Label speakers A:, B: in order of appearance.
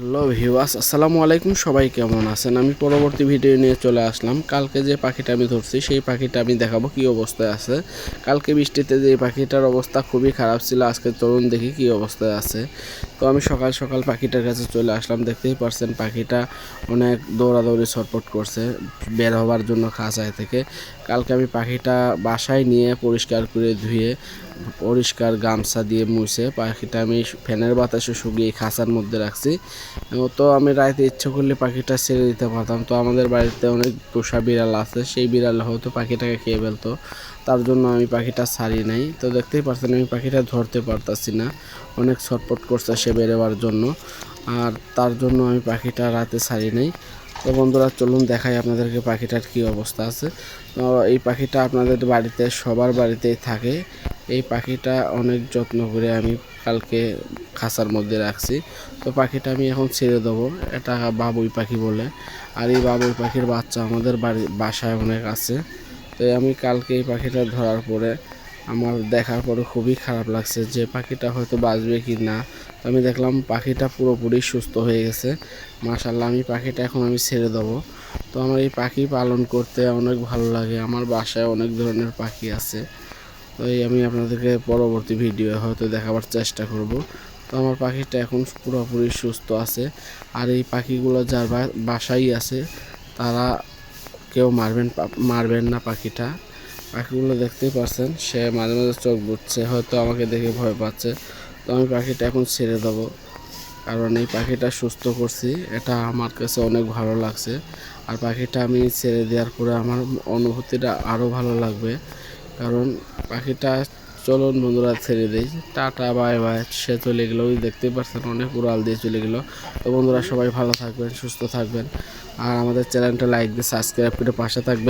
A: Hello ভিওয়াস আসসালামু আলাইকুম। সবাই কেমন আছেন? আমি পরবর্তী ভিডিও নিয়ে চলে আসলাম। কালকে যে পাখিটা আমি ধরছি, সেই পাখিটা আমি দেখাবো কি অবস্থায় আছে। কালকে বৃষ্টিতে যে পাখিটার অবস্থা খুবই খারাপ ছিল, আজকে চলুন দেখি কি অবস্থায় আছে। তো আমি সকাল সকাল পাখিটার কাছে চলে আসলাম। দেখতেই পারছেন পাখিটা অনেক দৌড়াদৌড়ি ছটপট করছে, বের হওয়ার জন্য খাঁচায় থেকে। কালকে আমি পাখিটা বাসায় নিয়ে পরিষ্কার করে ধুয়ে, পরিষ্কার গামছা দিয়ে মুছে, পাখিটা আমি ফ্যানের বাতাসে শুকিয়ে খাঁচার মধ্যে রাখছি। তো আমি রাইতে ইচ্ছে করলে পাখিটা ছেড়ে দিতে পারতাম। তো আমাদের বাড়িতে অনেক পোষা বিড়াল আছে, সেই বিড়াল হয়তো পাখিটাকে খেয়ে ফেলতো। তার জন্য আমি পাখিটা ছাড়ি নাই। তো দেখতেই পারছেন, আমি পাখিটা ধরতে পারতাছি না। অনেক ছটপট করছে সে বেরোবার জন্য। আর তার জন্য আমি পাখিটা রাতে ছাড়ি নাই। তো বন্ধুরা, চলুন দেখাই আপনাদেরকে পাখিটার কি অবস্থা আছে। তো এই পাখিটা আপনাদের বাড়িতে, সবার বাড়িতেই থাকে। এই পাখিটা অনেক যত্ন করে আমি কালকে খাঁচার মধ্যে রাখছি। তো পাখিটা আমি এখন ছেড়ে দেবো, এটা বাবুই পাখি বলে। আর এই বাবুই পাখির বাচ্চা আমাদের বাড়ি বাসায় অনেক আছে। তো আমি কালকে এই পাখিটা ধরার পরে আমার দেখার পরে খুবই খারাপ লাগছে যে পাখিটা হয়তো বাঁচবে কি না। তো আমি দেখলাম পাখিটা পুরোপুরি সুস্থ হয়ে গেছে। মাশাল্লাহ আমি পাখিটা এখন আমি ছেড়ে দেবো। তো আমার এই পাখি পালন করতে অনেক ভালো লাগে। আমার বাসায় অনেক ধরনের পাখি আছে। তো এই আমি আপনাদেরকে পরবর্তী ভিডিও হয়তো দেখাবার চেষ্টা করব। তো আমার পাখিটা এখন পুরোপুরি সুস্থ আছে। আর এই পাখিগুলো যার বা- বাসায় আছে, তারা কেউ মারবেন মারবেন না পাখিটা। পাখিগুলো দেখতেই পাচ্ছেন সে মাঝে মাঝে চোখ বুঝছে হয়তো আমাকে দেখে ভয় পাচ্ছে। তো আমি পাখিটা এখন ছেড়ে দেবো। কারণ এই পাখিটা সুস্থ করছি, এটা আমার কাছে অনেক ভালো লাগছে। আর পাখিটা আমি ছেড়ে দেওয়ার পরে আমার অনুভূতিটা আরও ভালো লাগবে। কারণ পাখিটা চলুন বন্ধুরা ছেড়ে দিই। Tata, bye bye. সে চলে গেলো, ওই দেখতেই পাচ্ছেন অনেক উড়াল দিয়ে চলে গেলো। তো বন্ধুরা সবাই ভালো থাকবেন, সুস্থ থাকবেন। আর আমাদের চ্যানেলটা লাইক দিয়ে সাবস্ক্রাইব করে পাশে থাকবেন।